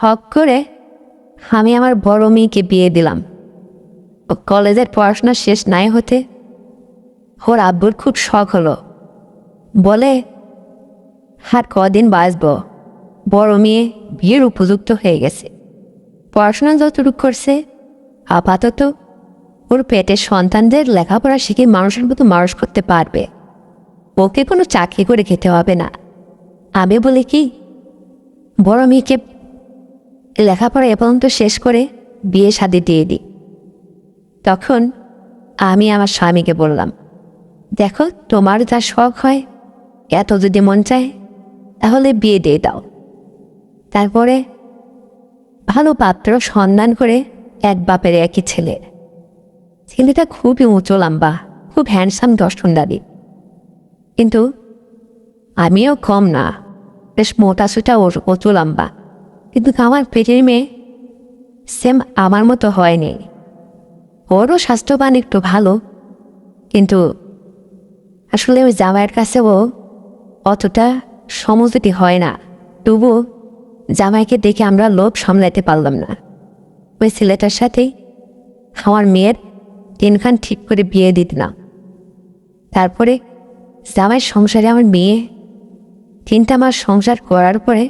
শখ করে আমি আমার বড় মেয়েকে বিয়ে দিলাম। কলেজের পড়াশোনা শেষ নাই হতে ওর আব্বুর খুব শখ হলো। বলে, আর কদিন বাঁচব? বড় মেয়ে বিয়ের উপযুক্ত হয়ে গেছে। পড়াশোনা যতটুকু করছে, আপাতত ওর পেটের সন্তানদের লেখাপড়া শিখে মানুষের মতো মানুষ করতে পারবে। ওকে কোনো চাকরি করে খেতে হবে না। আমি বলি কি, বড় মেয়েকে লেখাপড়া এ পর্যন্ত শেষ করে বিয়ে শাদি দিয়ে দিই। তখন আমি আমার স্বামীকে বললাম, দেখো, তোমার যা শখ হয়, এত যদি মন চায়, তাহলে বিয়ে দিয়ে দাও। তারপরে ভালো পাত্র সন্ধান করে এক বাপের একই ছেলে। ছেলেটা খুবই উঁচু লম্বা, খুব হ্যান্ডসাম দর্শনদারি কিন্তু আমিও কম না, বেশ মোটা সুটা ওর উঁচু লম্বা। কিন্তু আমার পেটের মেয়ে সেম আমার মতো হয়নি। ওরও স্বাস্থ্যবান একটু ভালো, কিন্তু আসলে ওই জামাইয়ের কাছে ও অতটা সমজুতি হয় না। তবু জামাইকে দেখে আমরা লোভ সামলাতে পারলাম না। ওই ছেলেটার সাথে আমার মেয়ের তিনখান ঠিক করে বিয়ে দিত না তারপরে জামাইয়ের সংসারে আমার মেয়ে তিনটা মাস সংসার করার পরে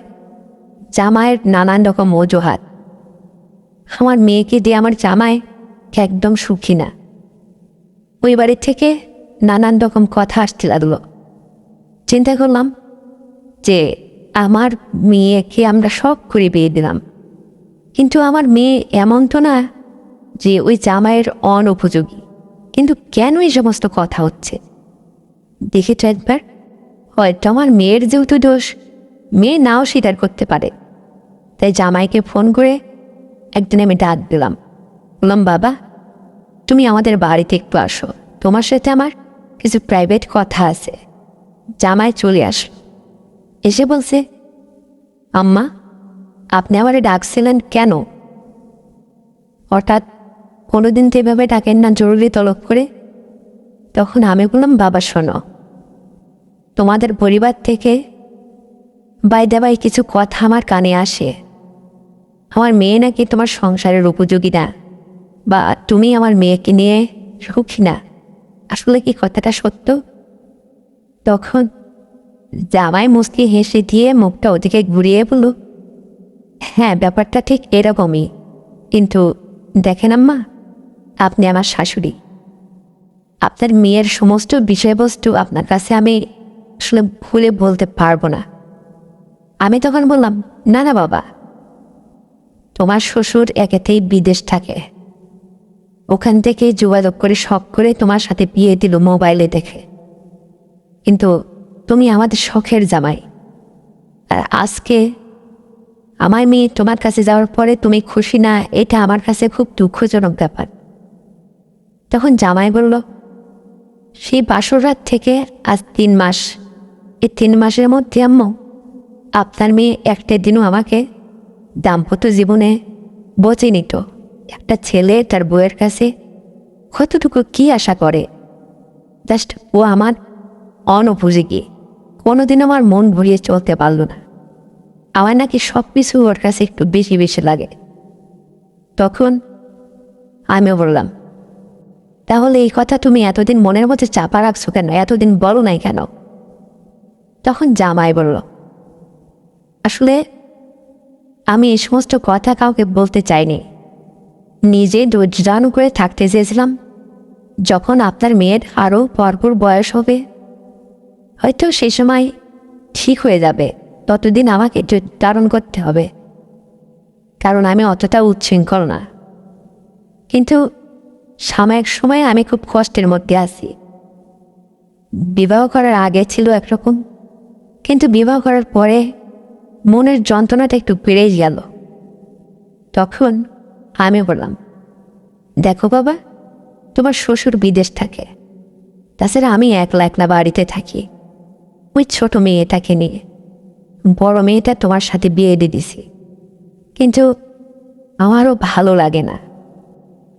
জামাইয়ের নানান রকম অজুহাত। আমার মেয়েকে দিয়ে আমার জামাই একদম সুখী না। ওই বাড়ির থেকে নানান রকম কথা আসতে লাগল। চিন্তা করলাম যে আমার মেয়েকে আমরা সব করে বিয়ে দিলাম। কিন্তু আমার মেয়ে এমন তো না যে ওই জামাইয়ের অনুপযোগী। কিন্তু কেন এই সমস্ত কথা হচ্ছে? দেখেছ একবার? হয়তো আমার মেয়ের যেহেতু দোষ মেয়ে নাও স্বীকার করতে পারে। তাই জামাইকে ফোন করে একদিন আমি ডাক দিলাম। বললাম, বাবা, তুমি আমাদের বাড়িতে একটু আসো। তোমার সাথে আমার কিছু প্রাইভেট কথা আছে। জামাই চলে আস এসে বলছে, আম্মা, আপনি আমারে ডাকছিলেন কেন? হঠাৎ কোনোদিন তো এভাবে ডাকেন না, জরুরি তলব করে। তখন আমি বললাম, বাবা, শোনো, তোমাদের পরিবার থেকে বাই দেবাই কিছু কথা আমার কানে আসে। আমার মেয়ে নাকি তোমার সংসারের উপযোগী না, বা তুমি আমার মেয়েকে নিয়ে সুখী না? আসলে কি কথাটা সত্য? তখন জামাই মুসকি হেসে দিয়ে মুখটা ওদিকে ঘুরিয়ে বলল হ্যাঁ ব্যাপারটা ঠিক এরকমই। কিন্তু দেখেন আম্মা, আপনি আমার শাশুড়ি। আপনার মেয়ের সমস্ত বিষয়বস্তু আপনার কাছে আমি আসলে ভুলে বলতে পারব না। আমি তখন বললাম, না না, বাবা। তোমার শ্বশুর একেতেই বিদেশ থাকে। ওখান থেকে যোগাযোগ করে শখ করে তোমার সাথে বিয়ে দিল মোবাইলে দেখে। কিন্তু তুমি আমাদের শখের জামাই। আর আজকে আমার মেয়ে তোমার কাছে যাওয়ার পরে তুমি খুশি না, এটা আমার কাছে খুব দুঃখজনক ব্যাপার। তখন জামাই বলল, সেই বাসর রাত থেকে আজ তিন মাস। এই তিন মাসের মধ্যে আম্মু আপনার মেয়ে একটা দিনও আমাকে দাম্পত্য জীবনে বচে নিত। একটা ছেলে তার বউয়ের কাছে কতটুকু কি আশা করে? জাস্ট ও আমার অনুপযোগী। কোনোদিন আমার মন ভরিয়ে চলতে পারল না। আমার নাকি সব কিছু ওর কাছে একটু বেশি বেশি লাগে। তখন আমিও বললাম, তাহলে এই কথা তুমি এতদিন মনের মধ্যে চাপা রাখছো কেন? এতদিন বলো নাই কেন? তখন জামাই বলল আসলে আমি এই সমস্ত কথা কাউকে বলতে চাইনি। নিজে ধৈর্যানু করে থাকতে চেয়েছিলাম। যখন আপনার মেয়ের আরও ভরপুর বয়স হবে, হয়তো সেই সময় ঠিক হয়ে যাবে। ততদিন আমাকে ধারণ করতে হবে। কারণ আমি অতটা উচ্ছৃঙ্খল না। কিন্তু সাময়িক সময়ে আমি খুব কষ্টের মধ্যে আছি। বিবাহ করার আগে ছিল একরকম। কিন্তু বিবাহ করার পরে মনের যন্ত্রণাটা একটু বেড়েই গেল। তখন আমি বললাম, দেখো বাবা, তোমার শ্বশুর বিদেশ থাকে। তাছাড়া আমি একলা একলা বাড়িতে থাকি। ওই ছোট মেয়েটাকে নিয়ে। বড় মেয়েটা তোমার সাথে বিয়ে দিয়ে দিছি। কিন্তু আমারও ভালো লাগে না।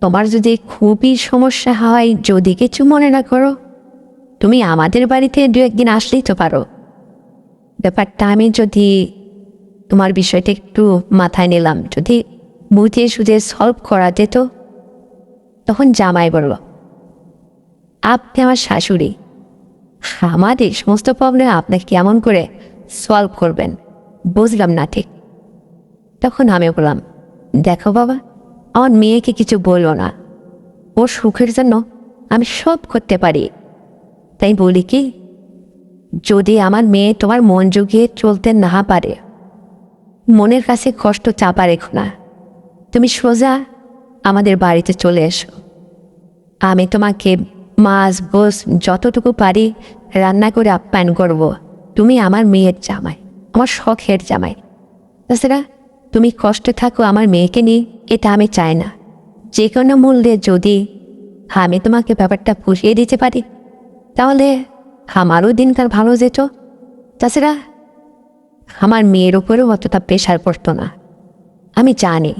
তোমার যদি খুবই সমস্যা হয়, যদি কিছু মনে না করো, তুমি আমাদের বাড়িতে দু একদিন আসলেই তো পারো। ব্যাপারটা আমি যদি তোমার বিষয়টা একটু মাথায় নিলাম। যদি বুঝিয়ে সুঝে সলভ করা যেত, তখন জামাই বলল, আপনি আমার শাশুড়ি। এই সমস্ত প্রবলেম আপনাকে কেমন করে সলভ করবেন? বুঝলাম না ঠিক। তখন আমি বললাম, দেখো বাবা, আমার মেয়েকে কিছু বলল না। ওর সুখের জন্য আমি সব করতে পারি। তাই বলি কি, যদি আমার মেয়ে তোমার মন জুগিয়ে চলতে না পারে মনের কাছে কষ্ট চাপা রেখো না। তুমি সোজা আমাদের বাড়িতে চলে এসো। আমি তোমাকে মাছ গোস যতটুকু পারি রান্না করে আপ্যায়ন করব। তুমি আমার মেয়ের জামাই, আমার শখের জামাই। তাছাড়া তুমি কষ্টে থাকো আমার মেয়েকে নিয়ে, এটা আমি চাই না। যে কোনো মূল্যে যদি আমি তোমাকে ব্যাপারটা পুষিয়ে দিতে পারি, তাহলে আমারও দিনকার ভালো যেত। তাছাড়া আমার মেয়ের উপরেও অতটা প্রেশার পড়তো না। আমি জানি,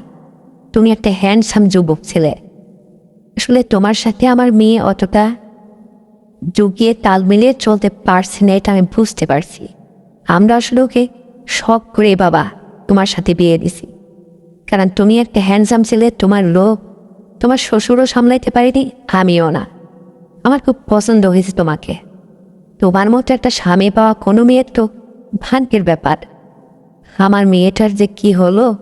তুমি একটা হ্যান্ডসাম যুবক ছেলে। আসলে তোমার সাথে আমার মেয়ে অতটা জুগিয়ে তাল মিলিয়ে চলতে পারছে না, এটা আমি বুঝতে পারছি। আমরা আসলে ওকে শখ করে বাবা, তোমার সাথে বিয়ে দিছি। কারণ তুমি একটা হ্যান্ডসাম ছেলে, তোমার লোক তোমার শ্বশুরও সামলাইতে পারিনি, আমিও না। আমার খুব পছন্দ হয়েছে তোমাকে। তোমার মতো একটা স্বামী পাওয়া কোনো মেয়ের তো ভাগ্যের ব্যাপার। আমার মেয়েটার যে কি হলো,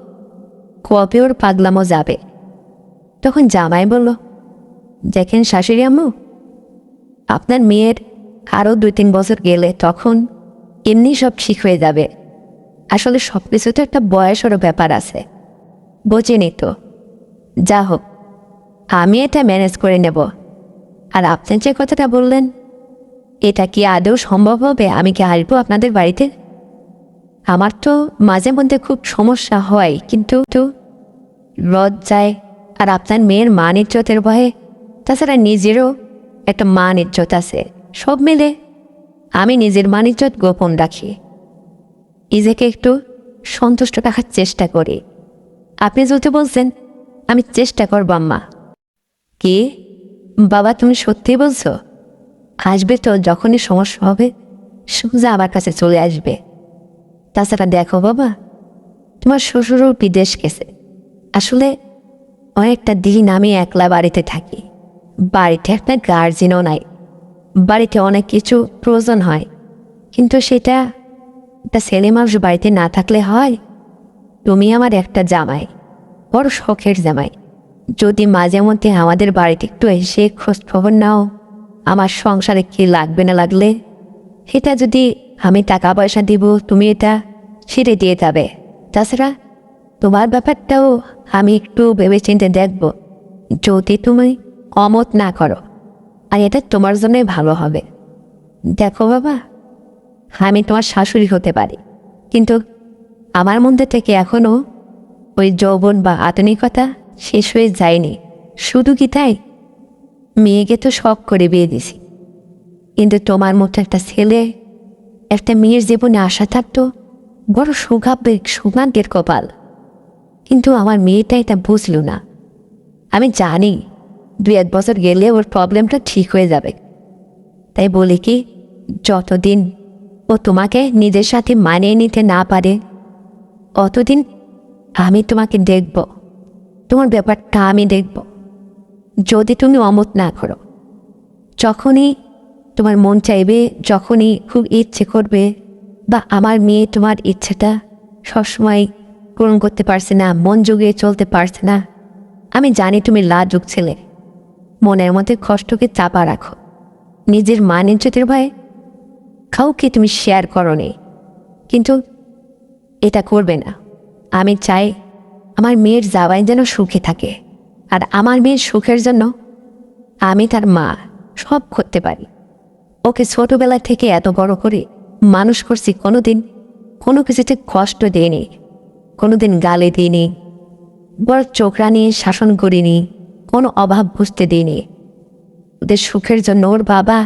কবে ওর পাগলামো যাবে? তখন জামাই বলল, দেখেন শাশুড়ি আম্মু, আপনার মেয়ের আরও দুই তিন বছর গেলে তখন এমনি সব ঠিক হয়ে যাবে। আসলে সব কিছু তো একটা বয়সেরও ব্যাপার আছে। বোঝেনি তো। যা হোক, আমি এটা ম্যানেজ করে নেব। আর আপনি যে কথাটা বললেন এটা কি আদৌ সম্ভব হবে? আমি কি আসব আপনাদের বাড়িতে? আমার তো মাঝে মধ্যে খুব সমস্যা হয়, কিন্তু তো রদ যায় আর আপনার মেয়ের মান ইজ্জতের ভয়ে, তাছাড়া নিজেরও একটা মান ইজ্জত আছে। সব মিলে আমি নিজের মান ইজ্জত গোপন রাখি। নিজেকে একটু সন্তুষ্ট রাখার চেষ্টা করি। আপনি যদি বলছেন, আমি চেষ্টা করব, আম্মা। কি? বাবা, তুমি সত্যি বলছো? আসবে তো যখনই সমস্যা হবে, সোজা আমার কাছে চলে আসবে। তাছাড়া দেখো বাবা, তোমার শ্বশুরও বিদেশ গেছে। আসলে অনেকটা দিন আমি একলা বাড়িতে থাকি। বাড়িতে একটা গার্জেনও নাই। বাড়িতে অনেক কিছু প্রয়োজন হয়। কিন্তু সেটা একটা ছেলে মানুষ বাড়িতে না থাকলে হয়, তুমি আমার একটা জামাই, বড় শখের জামাই। যদি মাঝে মধ্যে আমাদের বাড়িতে একটু এসে খোঁজ খবর নাও। আমার সংসারে কি লাগবে না লাগলে? সেটা যদি আমি টাকা পয়সা দিব, তুমি এটা ছেড়ে দিয়ে যাবে। তাছাড়া তোমার ব্যাপারটাও আমি একটু ভেবে চিন্তে দেখব। যদি তুমি অমত না করো, আর এটা তোমার জন্যই ভালো হবে। দেখো বাবা, আমি তোমার শাশুড়ি হতে পারি, কিন্তু আমার মধ্যে থেকে এখনও ওই যৌবন বা আধুনিকতা শেষ হয়ে যায়নি? শুধু কি তাই? মেয়েকে তো শখ করে বিয়ে দিছি। কিন্তু তোমার মতো একটা ছেলে, একটা মেয়ের জীবনে আশা থাকতো বড় সৌভাগ্যের সৌভাগ্যের কপাল। কিন্তু আমার মেয়েটা এটা বুঝল না। আমি জানি দু এক বছর গেলে ওর প্রবলেমটা ঠিক হয়ে যাবে। তাই বলি কি, যতদিন ও তোমাকে নিজের সাথে মানিয়ে নিতে না পারে, অতদিন আমি তোমাকে দেখব। তোমার ব্যাপারটা আমি দেখব। যদি তুমি অমত না করো, যখনই তোমার মন চাইবে, যখনই খুব ইচ্ছে করবে, বা আমার মেয়ে তোমার ইচ্ছেটা সবসময় পূরণ করতে পারছে না, মন জুগিয়ে চলতে পারছে না, আমি জানি তুমি লাজুক ছেলে। মনের মধ্যে কষ্টকে চাপা রাখো। নিজের মান ইজ্জতের ভয়ে কাউকে তুমি শেয়ার করো কিন্তু এটা করবে না। আমি চাই আমার মেয়ের জাবাই যেন সুখে থাকে। আর আমার মেয়ের সুখের জন্য আমি তার মা সব করতে পারি। ওকে ছোটবেলা থেকে এত বড় করে মানুষ করছি কোনোদিন কোনো কিছুতে কষ্ট দেয়নি কোনোদিন গালে দিইনি, বড় চোখরা নিয়ে শাসন করিনি, কোনো অভাব বুঝতে দিইনি। ওদের সুখের জন্য ওর বাবা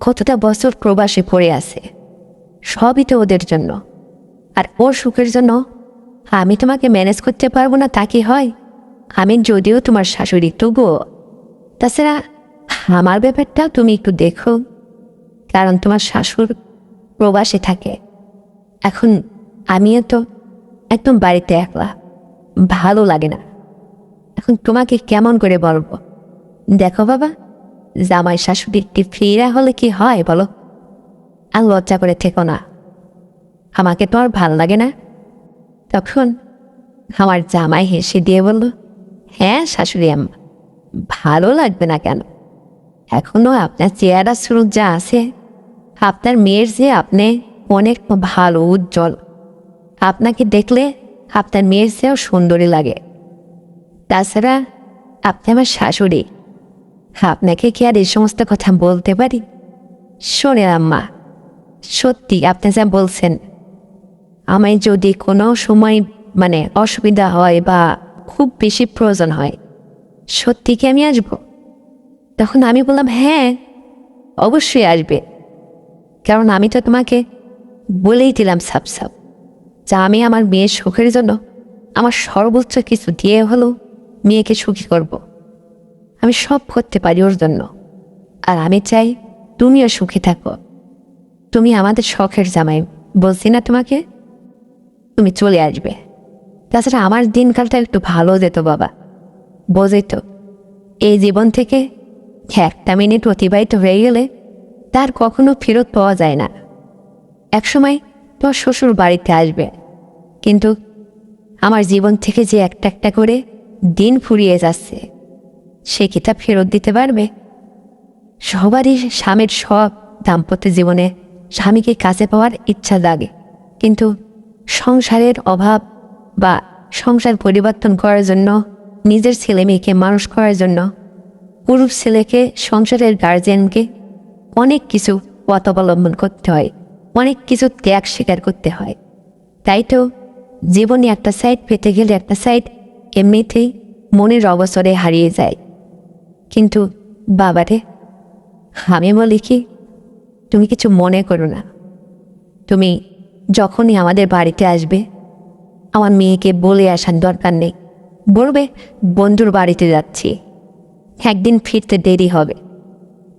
কতটা বছর প্রবাসে পড়ে আছে, সবই তো ওদের জন্য। আর ওর সুখের জন্য আমি তোমাকে ম্যানেজ করতে পারব না তা কি হয়? আমি যদিও তোমার শাশুড়ি, তবুও। তাছাড়া আমার ব্যাপারটা তুমি একটু দেখো, কারণ তোমার শাশুর প্রবাসে থাকে। এখন আমিও তো একদম বাড়িতে একলা, ভালো লাগে না। এখন তোমাকে কেমন করে বলব? দেখো বাবা, জামাই শাশুড়ি একটি ফিরা হলে কি হয় বলো? আর লজ্জা করে থেকো না। আমাকে তো আর ভালো লাগে না? তখন আমার জামাই হেসে দিয়ে বলল হ্যাঁ শাশুড়ি আম্মা ভালো লাগবে না কেন? এখনও আপনার চেহারা সুরুক যা আছে, আপনার মেয়ের যে আপনি অনেক ভালো, উজ্জ্বল। আপনাকে দেখলে আপনার মেয়ের চেয়েও সুন্দরী লাগে। তাছাড়া আপনি আমার শাশুড়ি, আপনাকে কি আর এই সমস্ত কথা বলতে পারি? শোনে আম্মা, সত্যি আপনি যা বলছেন, আমায় যদি কোনো সময় মানে অসুবিধা হয় বা খুব বেশি প্রয়োজন হয়। সত্যি কি আমি আসব? তখন আমি বললাম হ্যাঁ অবশ্যই আসবে। কারণ আমি তো তোমাকে বলেই দিলাম সাপ সাপ যা আমি আমার মেয়ের সুখের জন্য আমার সর্বোচ্চ কিছু দিয়ে হলেও মেয়েকে সুখী করব। আমি সব করতে পারি ওর জন্য। আর আমি চাই তুমিও সুখী থাকো। তুমি আমাদের শখের জামাই, বলছি না তোমাকে? তুমি চলে আসবে। তাছাড়া আমার দিনকালটা একটু ভালো যেত, বাবা। বোঝে তো। এই জীবন থেকে একটা মিনিট অতিবাহিত হয়ে গেলে তার কখনো ফেরত পাওয়া যায় না। একসময় তোমার শ্বশুর বাড়িতে আসবে, কিন্তু আমার জীবন থেকে যে একটা একটা করে দিন ফুরিয়ে যাচ্ছে, সে কি তা ফেরত দিতে পারবে? সবারই স্বামীর সব দাম্পত্য জীবনে স্বামীকে কাছে পাওয়ার ইচ্ছা জাগে, কিন্তু সংসারের অভাব বা সংসার পরিবর্তন করার জন্য, নিজের ছেলে মেয়েকে মানুষ করার জন্য, পুরুষ ছেলেকে, সংসারের গার্জিয়ানকে অনেক কিছু পথ অবলম্বন করতে হয়, অনেক কিছু ত্যাগ স্বীকার করতে হয়। তাই তো জীবনে একটা সাইড পেতে গেলে একটা সাইড এমনিতেই মনের অবসরে হারিয়ে যায়। কিন্তু বাবারে, আমি বলি কি, তুমি কিছু মনে করো না। তুমি যখনই আমাদের বাড়িতে আসবে আমার মেয়েকে বলে আসার দরকার নেই। বলবে, বন্ধুর বাড়িতে যাচ্ছি। একদিন ফিরতে দেরি হবে।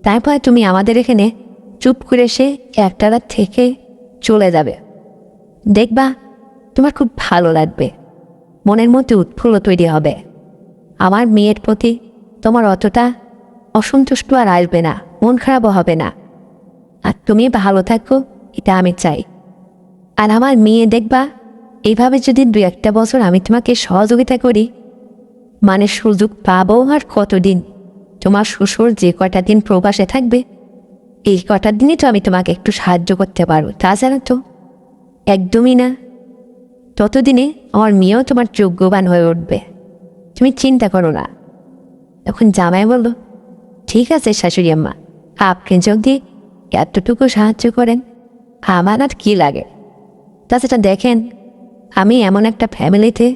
তারপর তুমি আমাদের এখানে চুপ করে সে একটা রাত থেকে চলে যাবে। দেখবা, তোমার খুব ভালো লাগবে। মনের মধ্যে উৎফুল্ল তৈরি হবে। আমার মেয়ের প্রতি তোমার অতটা অসন্তুষ্ট আর আসবে না, মন খারাপও হবে না। আর তুমি ভালো থাকো, এটা আমি চাই। আর আমার মেয়ে দেখবা এইভাবে যদি দু একটা বছর আমি তোমাকে সহযোগিতা করি মানে সুযোগ পাবো আর কতদিন? তোমার শ্বশুর যে কটা দিন প্রবাসে থাকবে, এই কটা দিনই তো আমি তোমাকে একটু সাহায্য করতে পারব তাছাড়া তো? একদমই না। ততদিনে আমার মেয়েও তোমার যোগ্যবান হয়ে উঠবে। তুমি চিন্তা করো না। তখন জামাই বলল, ঠিক আছে শাশুড়ি আম্মা, আপনি যদি এতটুকু সাহায্য করেন, আমার আর কী লাগে? তাছাড়া দেখেন আমি এমন একটা ফ্যামিলিতে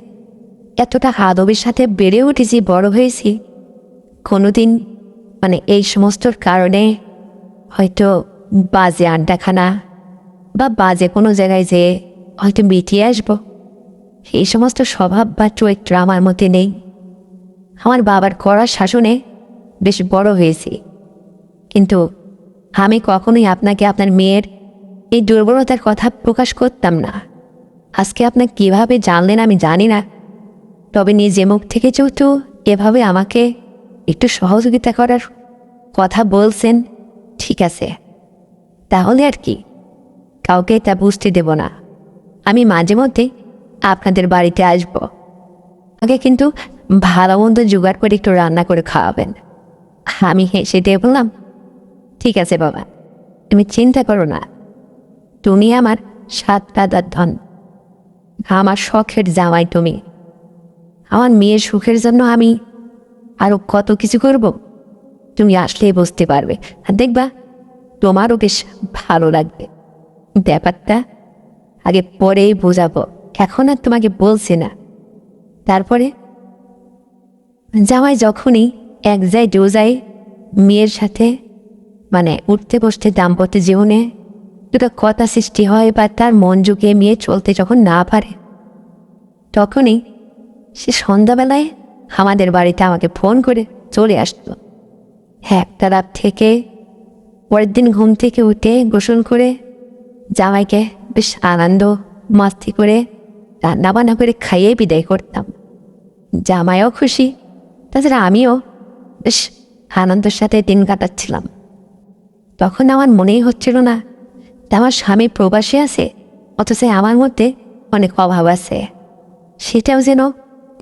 এতটা আদবের সাথে বেড়ে উঠেছি, বড় হয়েছি। কোনোদিন মানে এই সমস্তর কারণে হয়তো বাজে আড্ডাখানা বা বাজে কোনো জায়গায় যেয়ে হয়তো মিটিয়ে আসব। এই সমস্ত স্বভাব বা চরিত্র আমার মধ্যে নেই। আমার বাবার কড়া শাসনে বেশ বড় হয়েছি। কিন্তু আমি কখনোই আপনাকে, আপনার মেয়ের এই দুর্বলতার কথা প্রকাশ করতাম না। আজকে আপনার কীভাবে জানলেন আমি জানি না। তবে নিজে মুখ থেকে যেহেতু এভাবে আমাকে একটু সহযোগিতা করার কথা বলছেন, ঠিক আছে। তাহলে আর কি, কাউকে তা বুঝতে দেব না। আমি মাঝে মধ্যে আপনাদের বাড়িতে আসব। আগে কিন্তু ভালো মন্দ জোগাড় করে একটু রান্না করে খাওয়াবেন। আমি হেসে দিয়ে বললাম, ঠিক আছে বাবা, তুমি চিন্তা করো না। তুমি আমার সাত দাদার ধন। আমার শখের জামাই তুমি। আমার মেয়ের সুখের জন্য আমি আরও কত কিছু করব? তুমি আসলেই বুঝতে পারবে। আর দেখবা, তোমারও বেশ ভালো লাগবে। ব্যাপারটা আগে পরেই বোঝাবো। এখন আর তোমাকে বলছি না। তারপরে জামাই যখনই এক যায় যায় মেয়ের সাথে মানে উঠতে বসতে দাম্পত্য জীবনে দুটো কথা সৃষ্টি হয় বা তার মন জুগিয়ে মেয়ে চলতে যখন না পারে, তখনই সে সন্ধ্যাবেলায় আমাদের বাড়িতে আমাকে ফোন করে চলে আসতো। একটা রাত থেকে পরের দিন ঘুম থেকে উঠে গোসল করে জামাইকে বেশ আনন্দ মাস্তি করে রান্না বান্না করে খাইয়ে বিদায় করতাম। জামাইও খুশি, তাছাড়া আমিও বেশ আনন্দের সাথে দিন কাটাচ্ছিলাম। তখন আমার মনেই হচ্ছিল না আমার স্বামী প্রবাসী আছে, অথচ আমার মধ্যে অনেক অভাব আছে। সেটাও যেন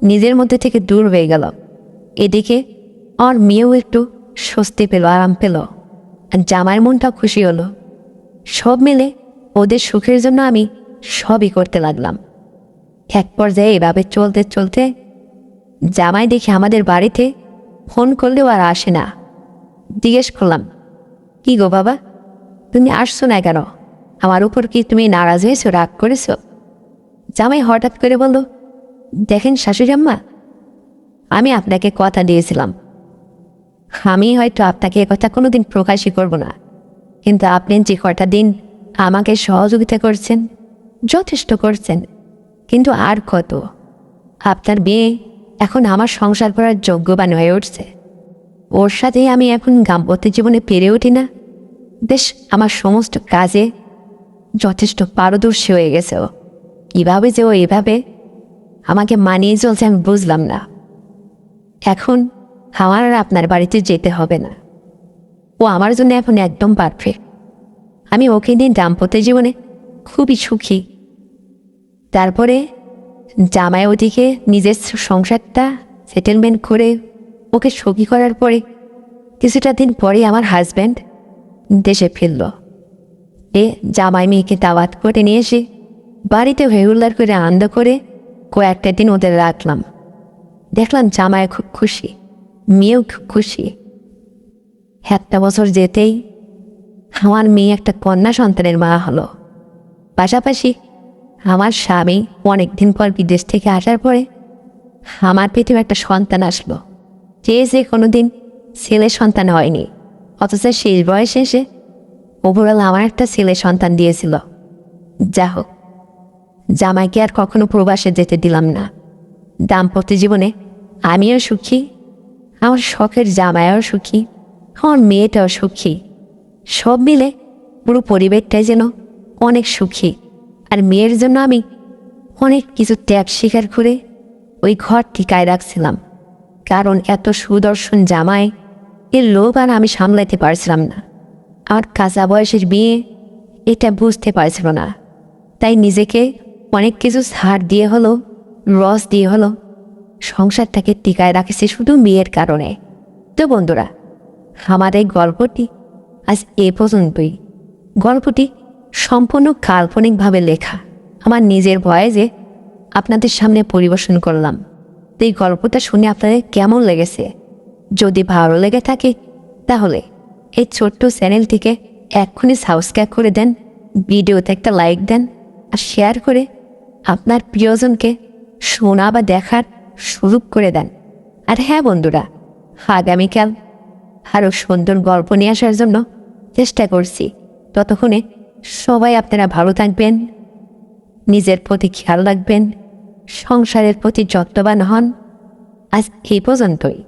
নিজের মধ্যে থেকে দূর হয়ে গেল। এদিকে আমার মেয়েও একটু স্বস্তি পেল, আরাম পেল। আর জামাইয়ের মনটাও খুশি হলো। সব মিলে ওদের সুখের জন্য আমি সবই করতে লাগলাম। এক পর্যায়ে এভাবে চলতে চলতে জামাই দেখে আমাদের বাড়িতে ফোন করলেও আর আসে না। জিজ্ঞেস করলাম, কি গো বাবা তুমি আসছো না কেন? আমার উপর কি তুমি নারাজ হয়েছো, রাগ করেছ? জামাই হঠাৎ করে বলল, দেখেন শাশুড়ি আম্মা আমি আপনাকে কথা দিয়েছিলাম। আমি হয়তো আপনাকে কথা কোনোদিন প্রকাশই করব না। কিন্তু আপনি যে কটা দিন আমাকে সহযোগিতা করছেন, যথেষ্ট করছেন। কিন্তু আর কত? আপনার বিয়ে এখন আমার সংসার করার যোগ্যবান হয়ে উঠছে। ওর সাথেই আমি এখন গাম্পত্য জীবনে পেরে উঠি না। বেশ, আমার সমস্ত কাজে যথেষ্ট পারদর্শী হয়ে গেছে ও। কীভাবে যে ও এভাবে আমাকে মানিয়ে চলছে আমি বুঝলাম না। এখন আমার আর আপনার বাড়িতে যেতে হবে না। ও আমার জন্য এখন একদম পারফেক্ট আমি ওকে নিয়ে দাম্পত্য জীবনে খুবই সুখী। তারপরে জামাই ওদিকে নিজের সংসারটা সেটেলমেন্ট করে ওকে সখী করার পরে কিছুটা দিন পরে আমার হাজব্যান্ড দেশে ফিরল। এ জামাই মেয়েকে দাওয়াত করে নিয়ে এসে বাড়িতে হইহুল্লার করে আনন্দ করে কয়েকটা দিন ওদের রাখলাম। দেখলাম জামাই খুব খুশি, মেয়েও খুব খুশি। একটা বছর যেতেই আমার মেয়ে একটা কন্যা সন্তানের মা হলো। পাশাপাশি আমার স্বামী অনেক দিন পর বিদেশ থেকে আসার পরে আমার পেটেও একটা সন্তান আসলো। যে যে কোনো দিন ছেলে সন্তান হয়নি। অথচ শেষ বয়সে এসে ওভারঅল আমার একটা ছেলে সন্তান দিয়েছিল। যা হোক জামাইকে আর কখনো প্রবাসে যেতে দিলাম না। দাম্পত্য জীবনে আমিও সুখী, আমার শখের জামাইও সুখী, আমার মেয়েটাও সুখী। সব মিলে পুরো পরিবেশটাই যেন অনেক সুখী। আর মেয়ের জন্য আমি অনেক কিছু ত্যাগ স্বীকার করে ওই ঘর টিকায় রাখছিলাম। কারণ এত সুদর্শন জামাই এর লোভ আর আমি সামলাইতে পারছিলাম না। আমার কাঁচা বয়সের বিয়ে, এটা বুঝতে পারছিল না। তাই নিজেকে অনেক কিছু ছাড় দিয়ে হলো, রস দিয়ে হলো, সংসারটাকে টিকায় রাখেছে শুধু মেয়ের কারণে। তো বন্ধুরা, আমার এই গল্পটি আজ এ পর্যন্তই। গল্পটি সম্পূর্ণ কাল্পনিকভাবে লেখা। আমার নিজের ভয়েসে আপনাদের সামনে পরিবেশন করলাম। তো এই গল্পটা শুনে আপনাদের কেমন লেগেছে? যদি ভালো লেগে থাকে, তাহলে এই ছোট্ট চ্যানেলটিকে এক্ষুনি সাবস্ক্রাইব করে দেন, ভিডিওতে একটা লাইক দেন, আর শেয়ার করে আপনার প্রিয়জনকে শোনা বা দেখার সুযোগ করে দেন। আর হ্যাঁ বন্ধুরা, আগামীকাল আরও সুন্দর গল্প নিয়ে আসার জন্য চেষ্টা করছি। ততক্ষণে সবাই আপনারা ভালো থাকবেন, নিজের প্রতি খেয়াল রাখবেন, সংসারের প্রতি যত্নবান হন। আজ এই পর্যন্তই।